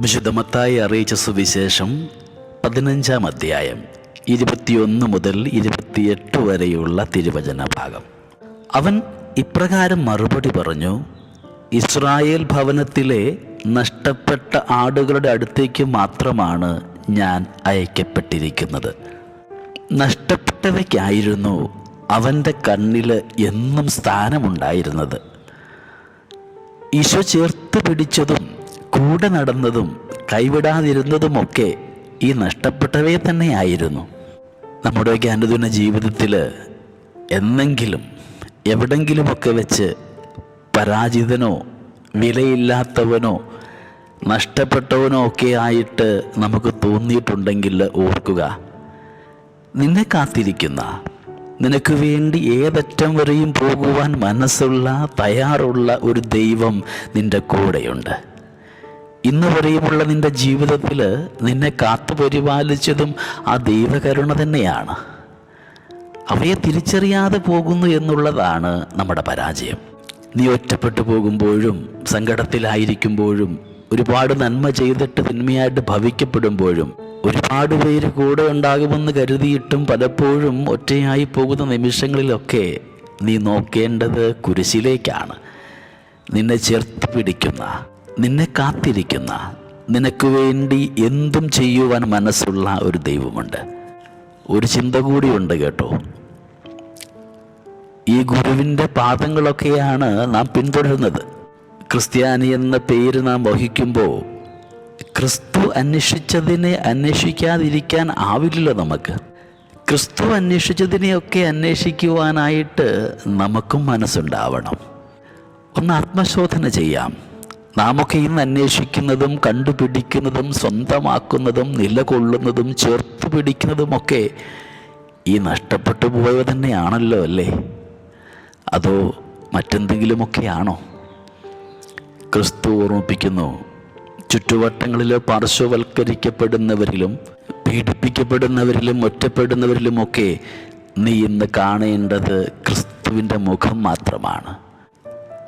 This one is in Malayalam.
വിശുദ്ധമത്തായി അറിയിച്ച സുവിശേഷം പതിനഞ്ചാം അധ്യായം ഇരുപത്തിയൊന്ന് മുതൽ ഇരുപത്തിയെട്ട് വരെയുള്ള തിരുവചന ഭാഗം. അവൻ ഇപ്രകാരം മറുപടി പറഞ്ഞു ഇസ്രായേൽ ഭവനത്തിലെ നഷ്ടപ്പെട്ട ആടുകളുടെ അടുത്തേക്ക് മാത്രമാണ് ഞാൻ അയക്കപ്പെട്ടിരിക്കുന്നത്. നഷ്ടപ്പെട്ടവയ്ക്കായിരുന്നു അവന്റെ കണ്ണിൽ എന്നും സ്ഥാനമുണ്ടായിരുന്നത്. ഈശോ ചേർത്ത് പിടിച്ചതും കൂടെ നടന്നതും കൈവിടാതിരുന്നതുമൊക്കെ ഈ നഷ്ടപ്പെട്ടവയെ തന്നെയായിരുന്നു. നമ്മുടെയൊക്കെ അനുദിന ജീവിതത്തിൽ എന്നെങ്കിലും എവിടെങ്കിലുമൊക്കെ വെച്ച് പരാജിതനോ വിലയില്ലാത്തവനോ നഷ്ടപ്പെട്ടവനോ ഒക്കെ ആയിട്ട് നമുക്ക് തോന്നിയിട്ടുണ്ടെങ്കിൽ ഓർക്കുക. നിന്നെ കാത്തിരിക്കുന്ന നിനക്ക് വേണ്ടി ഏതറ്റം വരെയും പോകുവാൻ മനസ്സുള്ള തയ്യാറുള്ള ഒരു ദൈവം നിന്റെ കൂടെയുണ്ട്. ഇന്ന് വരെയുമുള്ള നിന്റെ ജീവിതത്തിൽ നിന്നെ കാത്തു പരിപാലിച്ചതും ആ ദൈവകരുണ തന്നെയാണ്. അവയെ തിരിച്ചറിയാതെ പോകുന്നു എന്നുള്ളതാണ് നമ്മുടെ പരാജയം. നീ ഒറ്റപ്പെട്ടു പോകുമ്പോഴും സങ്കടത്തിലായിരിക്കുമ്പോഴും ഒരുപാട് നന്മ ചെയ്തിട്ട് തിന്മയായിട്ട് ഭവിക്കപ്പെടുമ്പോഴും ഒരുപാട് പേര് കൂടെ ഉണ്ടാകുമെന്ന് കരുതിയിട്ടും പലപ്പോഴും ഒറ്റയായി പോകുന്ന നിമിഷങ്ങളിലൊക്കെ നീ നോക്കേണ്ടത് കുരിശിലേക്കാണ്. നിന്നെ ചേർത്ത് പിടിക്കുന്ന നിന്നെ കാത്തിരിക്കുന്ന നിനക്ക് വേണ്ടി എന്തും ചെയ്യുവാൻ മനസ്സുള്ള ഒരു ദൈവമുണ്ട്. ഒരു ചിന്ത കൂടിയുണ്ട് കേട്ടോ. ഈ ഗുരുവിന്റെ പാദങ്ങളൊക്കെയാണ് നാം പിന്തുടരുന്നത്. ക്രിസ്ത്യാനി എന്ന പേര് നാം വഹിക്കുമ്പോൾ ക്രിസ്തു അന്വേഷിച്ചതിനെ അന്വേഷിക്കാതിരിക്കാൻ ആവില്ല നമുക്ക്. ക്രിസ്തു അന്വേഷിച്ചതിനെയൊക്കെ അന്വേഷിക്കുവാനായിട്ട് നമുക്കും മനസ്സുണ്ടാവണം. ഒന്ന് ആത്മശോധന ചെയ്യാം. നാമൊക്കെ ഇന്ന് അന്വേഷിക്കുന്നതും കണ്ടുപിടിക്കുന്നതും സ്വന്തമാക്കുന്നതും നിലകൊള്ളുന്നതും ചേർത്ത് പിടിക്കുന്നതുമൊക്കെ ഈ നഷ്ടപ്പെട്ടു പോയവ തന്നെയാണല്ലോ അല്ലേ? അതോ മറ്റെന്തെങ്കിലുമൊക്കെയാണോ? ക്രിസ്തു ഓർമ്മിപ്പിക്കുന്നു ചുറ്റുവട്ടങ്ങളിലെ പാർശ്വവൽക്കരിക്കപ്പെടുന്നവരിലും പീഡിപ്പിക്കപ്പെടുന്നവരിലും ഒറ്റപ്പെടുന്നവരിലുമൊക്കെ നീ ഇന്ന് കാണേണ്ടത് ക്രിസ്തുവിന്റെ മുഖം മാത്രമാണ്.